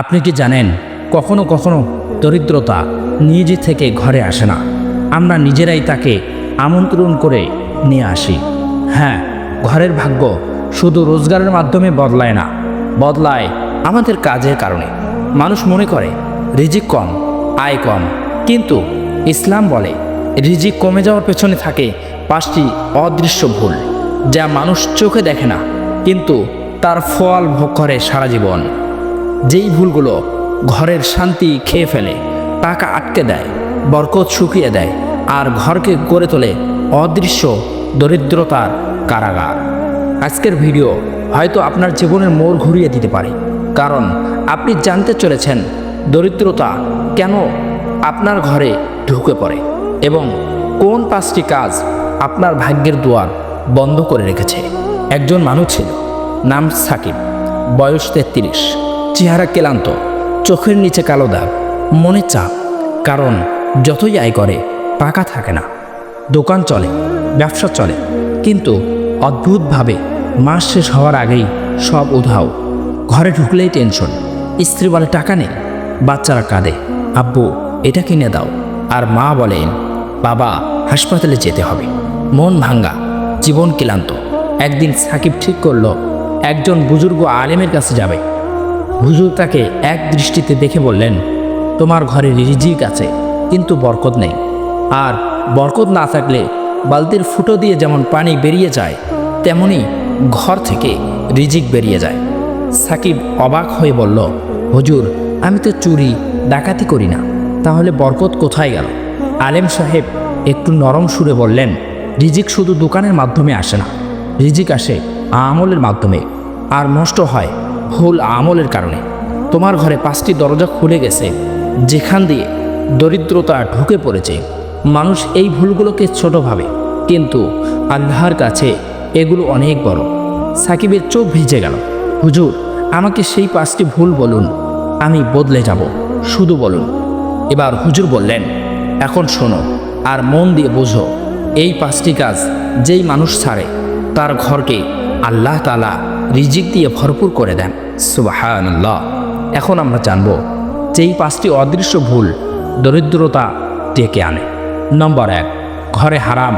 আপনি কি জানেন, কখনো কখনো দরিদ্রতা নিজে থেকে ঘরে আসে না। আমরা নিজেরাই তাকে আমন্ত্রণ করে নিয়ে আসি। হ্যাঁ ঘরের ভাগ্য শুধু রোজগারের মাধ্যমে বদলায় না, বদলায় আমাদের কাজের কারণে। মানুষ মনে করে, রিজিক কম, আয় কম। কিন্তু ইসলাম বলে, রিজিক কমে যাওয়ার পেছনে থাকে পাঁচটি অদৃশ্য ভুল, যা মানুষ চোখে দেখে না, কিন্তু তার ফল ভোগ করে সারা জীবন। যেই ভুলগুলো ঘরের শান্তি খেয়ে ফেলে, টাকা আটকে দেয়, বরকত শুকিয়ে দেয় আর ঘরকে গড়ে তোলে অদৃশ্য দরিদ্রতার কারাগার। আজকের ভিডিও হয়তো আপনার জীবনের মোড় ঘুরিয়ে দিতে পারে, কারণ আপনি জানতে চলেছেন দরিদ্রতা কেন আপনার ঘরে ঢুকে পড়ে এবং কোন পাঁচটি কাজ আপনার ভাগ্যের দুয়ার বন্ধ করে রেখেছে। একজন মানুষ ছিল, নাম সাকিব, বয়স তেত্রিশ। চেহারা ক্লান্ত, চোখের নিচে কালো দাগ, মনে চাপ, কারণ যতই আয় করে, পাকা থাকে না। দোকান চলে, ব্যবসা চলে, কিন্তু অদ্ভুতভাবে মাস শেষ হওয়ার আগেই সব উধাও। ঘরে ঢুকলেই টেনশন, স্ত্রী বলে, টাকা নেই, বাচ্চারা কাঁদে, আব্বু, এটা কিনে দাও। আর মা বলেন, বাবা, হাসপাতালে যেতে হবে, মন ভাঙ্গা, জীবন ক্লান্ত। একদিন সাকিব ঠিক করল, একজন বুজুর্গ আলেমের কাছে যাবে হুজুর তাকে এক দৃষ্টিতে দেখে বললেন, তোমার ঘরে রিজিক আছে, কিন্তু বরকত নেই। আর বরকত না থাকলে বালতির ফুটো দিয়ে যেমন পানি বেরিয়ে যায়, তেমনি ঘর থেকে রিজিক বেরিয়ে যায়। সাকিব অবাক হয়ে বলল, হুজুর, আমি তো চুরি, ডাকাতি করি না। তাহলে বরকত কোথায় গেল? আলেম সাহেব একটু নরম সুরে বললেন, রিজিক শুধু দোকানের মাধ্যমে আসে না। রিজিক আসে আমলের মাধ্যমে। আর নষ্ট হয় ভুল আমলের কারণে। তোমার ঘরে পাঁচটি দরজা খুলে গেছে, যেখান দিয়ে দরিদ্রতা ঢুকে পড়েছে। মানুষ এই ভুলগুলোকে ছোট ভাবে, কিন্তু আল্লাহর কাছে এগুলো অনেক বড়। সাকিবের চোখ ভিজে গেল। হুজুর, আমাকে সেই পাঁচটি ভুল বলুন, আমি বদলে যাব, শুধু বলুন। এবার হুজুর বললেন, এখন শোনো আর মন দিয়ে বোঝো, এই পাঁচটি কাজ যেই মানুষ ছাড়ে, তার ঘরকে আল্লাহ তালা রিজিক দিয়ে ভরপুর করে দেন। সুবাহান্লাহ এখন আমরা জানব যেই পাঁচটি অদৃশ্য ভুল দরিদ্রতা ডেকে আনে। নম্বর এক, ঘরে হারাম,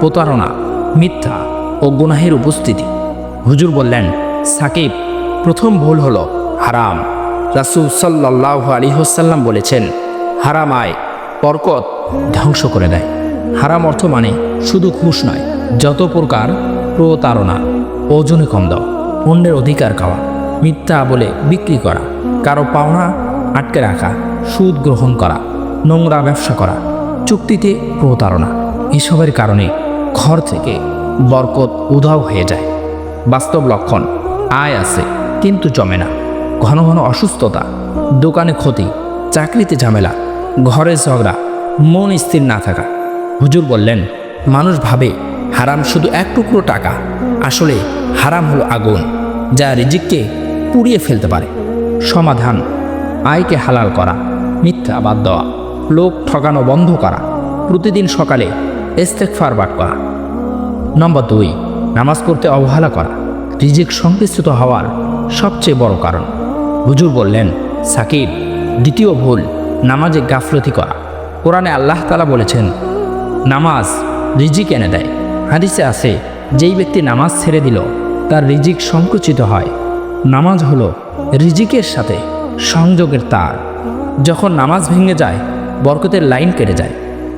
প্রতারণা, মিথ্যা ও গুনাহের উপস্থিতি। হুজুর বললেন, সাকিব, প্রথম ভুল হল হারাম। রাসুল সাল্লাহ আলী হোসাল্লাম বলেছেন, হারাম আয়, বরকত ধ্বংস করে দেয়। হারাম অর্থ মানে শুধু ঘুষ নয়, যত প্রকার প্রতারণা ওজনে কম দাও, অন্যের অধিকার খাওয়া, মিথ্যা বলে বিক্রি করা, কারও পাওনা আটকে রাখা, সুদ গ্রহণ করা, নোংরা ব্যবসা করা, চুক্তিতে প্রতারণা, এসবের কারণে ঘর থেকে বরকত উধাও হয়ে যায়। বাস্তব লক্ষণ, আয় আছে, কিন্তু জমে না। ঘন ঘন অসুস্থতা, দোকানে ক্ষতি, চাকরিতে ঝামেলা, ঘরে ঝগড়া, মন স্থির না থাকা। হুজুর বললেন, মানুষ ভাবে হারাম শুধু এক টুকরো টাকা, আসলে হারাম হলো আগুন, যা রিজিককে পুড়িয়ে ফেলতে পারে। সমাধান, আয়কে হালাল করা, মিথ্যা বাদ দেওয়া, লোক ঠকানো বন্ধ করা, প্রতিদিন সকালে ইস্তেকফার বাট করা। নম্বর দুই, নামাজ পড়তে অবহেলা করা, রিজিক সংকুচিত হওয়ার সবচেয়ে বড় কারণ। হুজুর বললেন, সাকিব, দ্বিতীয় ভুল, নামাজে গাফলতি করা। কোরআনে আল্লাহ তালা বলেছেন, নামাজ রিজিক এনে দেয়। হাদিসে আছে, যেই ব্যক্তি নামাজ ছেড়ে দিল তার রিজিক সংকুচিত হয়। নামাজ হলো রিজিকের সাথে সংযোগের তার। যখন নামাজ ভেঙে যায়, বরকতের লাইন কেটে যায়।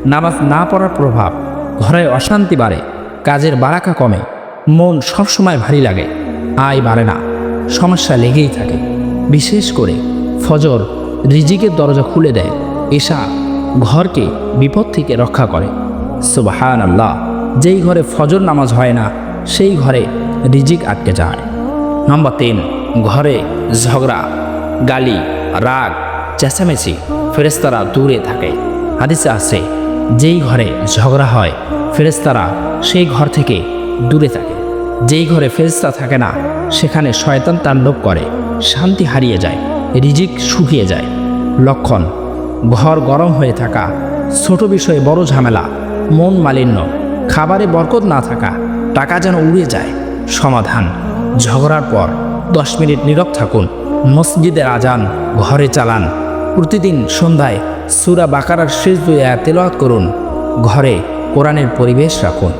নামাজ না পড়ার প্রভাব ঘরে অশান্তি বাড়ে, কাজের বারাকা কমে, মন সবসময় ভারী লাগে, আয় বাড়ে না, সমস্যা লেগেই থাকে। বিশেষ করে ফজর রিজিকের দরজা খুলে দেয়, এশা ঘরকে বিপদ থেকে রক্ষা করে। সুবাহান আল্লাহ যেই ঘরে ফজর নামাজ হয় না, সেই ঘরে রিজিক আটকে যায়। নম্বর তিন, ঘরে ঝগড়া, গালি, রাগ, চেঁচামেচি ফেরেস্তারা দূরে থাকে। হাদিসে আছে, যেই ঘরে ঝগড়া হয় ফেরেস্তারা সেই ঘর থেকে দূরে থাকে। যেই ঘরে ফেরেস্তা থাকে না, সেখানে শয়তান তাণ্ডব করে, শান্তি হারিয়ে যায়, রিজিক শুকিয়ে যায়। লক্ষণ, ঘর গরম হয়ে থাকা, ছোট বিষয়ে বড় ঝামেলা, মন মালিন্য, খাবারে বরকত না থাকা, টাকা যেন উড়ে যায়। সমাধান। ঝগড়ার পর দশ মিনিট নীরব থাকুন। মসজিদের আজান ঘরে চালান। প্রতিদিন সন্ধ্যায় সুরা বাকারার শেষ দুই তেলাওয়াত করুন। ঘরে কোরআনের পরিবেশ রাখুন।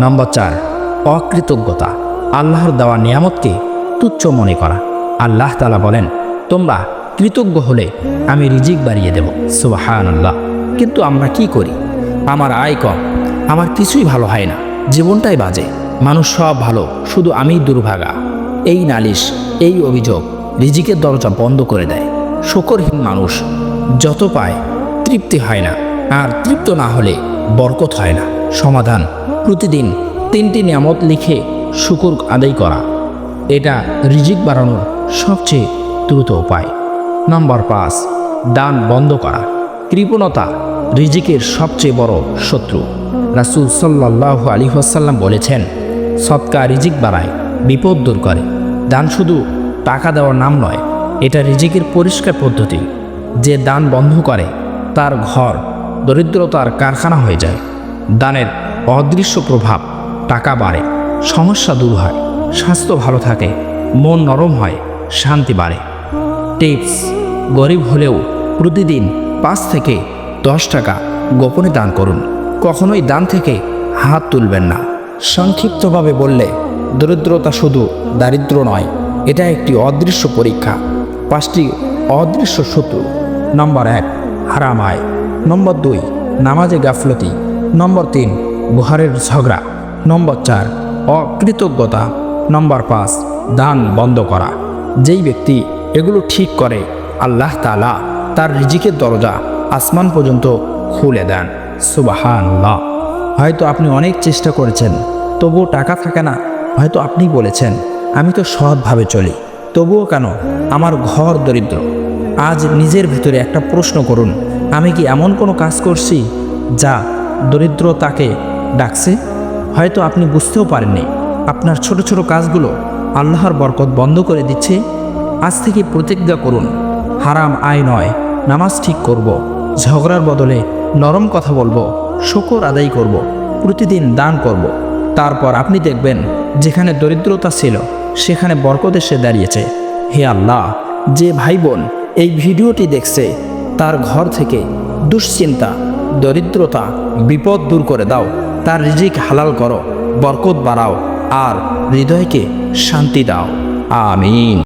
নম্বর চার, অকৃতজ্ঞতা। আল্লাহর দেওয়া নিয়ামতকে তুচ্ছ মনে করা। আল্লাহ তালা বলেন, তোমরা কৃতজ্ঞ হলে আমি রিজিক বাড়িয়ে দেব। সুবাহান আল্লাহ কিন্তু আমরা কি করি? আমার আয় কম। আমার কিছুই ভালো হয় না। জীবনটাই বাজে। মানুষ সব ভালো, শুধু আমি দুর্ভাগা। এই নালিশ, এই অভিযোগ রিজিকের দরজা বন্ধ করে দেয়। শকরহীন মানুষ, যত পায়, তৃপ্তি হয় না। আর তৃপ্ত না হলে বরকত হয় না। সমাধান, প্রতিদিন তিনটি নিয়ামত লিখে শুকুর আদায় করা। এটা রিজিক বাড়ানোর সবচেয়ে দ্রুত উপায়। নম্বর পাঁচ, দান বন্ধ করা। কৃপণতা রিজিকের সবচেয়ে বড় শত্রু। রাসুল সাল্লাহ আলী হাসাল্লাম বলেছেন সৎকা রিজিক বাড়ায়, বিপদ দূর করে। দান শুধু টাকা দেওয়ার নাম নয়, এটা রিজিকের পরিষ্কার পদ্ধতি। যে দান বন্ধ করে, তার ঘর, দরিদ্রতার কারখানা হয়ে যায়। দানের অদৃশ্য প্রভাব টাকা বাড়ে, সমস্যা দূর হয়, স্বাস্থ্য ভালো থাকে, মন নরম হয়, শান্তি বাড়ে। টিপস, গরিব হলেও প্রতিদিন পাঁচ থেকে দশ টাকা গোপনে দান করুন। কখনোই দান থেকে হাত তুলবেন না। সংক্ষিপ্তভাবে বললে, দরিদ্রতা শুধু দারিদ্র নয়, এটা একটি অদৃশ্য পরীক্ষা। পাঁচটি অদৃশ্য শত্রু। নম্বর এক, হারাম আয়। নম্বর দুই, নামাজে গাফলতি। নম্বর তিন ঘরের ঝগড়া। নম্বর চার, অকৃতজ্ঞতা। নম্বর পাঁচ, দান বন্ধ করা। যেই ব্যক্তি এগুলো ঠিক করে, আল্লাহ তালা তার রিজিকের দরজা আসমান পর্যন্ত খুলে দেন। সুবাহান্লাহ হয়তো আপনি অনেক চেষ্টা করেছেন, তবুও টাকা থাকে না, হয়তো আপনি বলেছেন, আমি তো সৎভাবে চলি, তবুও কেন? আমার ঘর দরিদ্র। আজ নিজের ভেতরে একটা প্রশ্ন করুন, আমি কি এমন কোনো কাজ করছি যা দরিদ্রতাকে ডাকছে? হয়তো আপনি বুঝতেও পারেননি, আপনার ছোট ছোট কাজগুলো আল্লাহর বরকত বন্ধ করে দিচ্ছে। আজ থেকে প্রতিজ্ঞা করুন, হারাম আয় নয়, নামাজ ঠিক করব। ঝগড়ার বদলে নরম কথা বলব। শকর আদায় করব। প্রতিদিন দান করব। তারপর আপনি দেখবেন, যেখানে দরিদ্রতা ছিল, সেখানে বরকত এসে দাঁড়িয়েছে হে আল্লাহ, যে ভাই বোন এই ভিডিওটি দেখছে, তার ঘর থেকে দুশ্চিন্তা, দরিদ্রতা, বিপদ দূর করে দাও তার রিজিক হালাল করো, বরকত বাড়াও, আর হৃদয়কে শান্তি দাও আমিন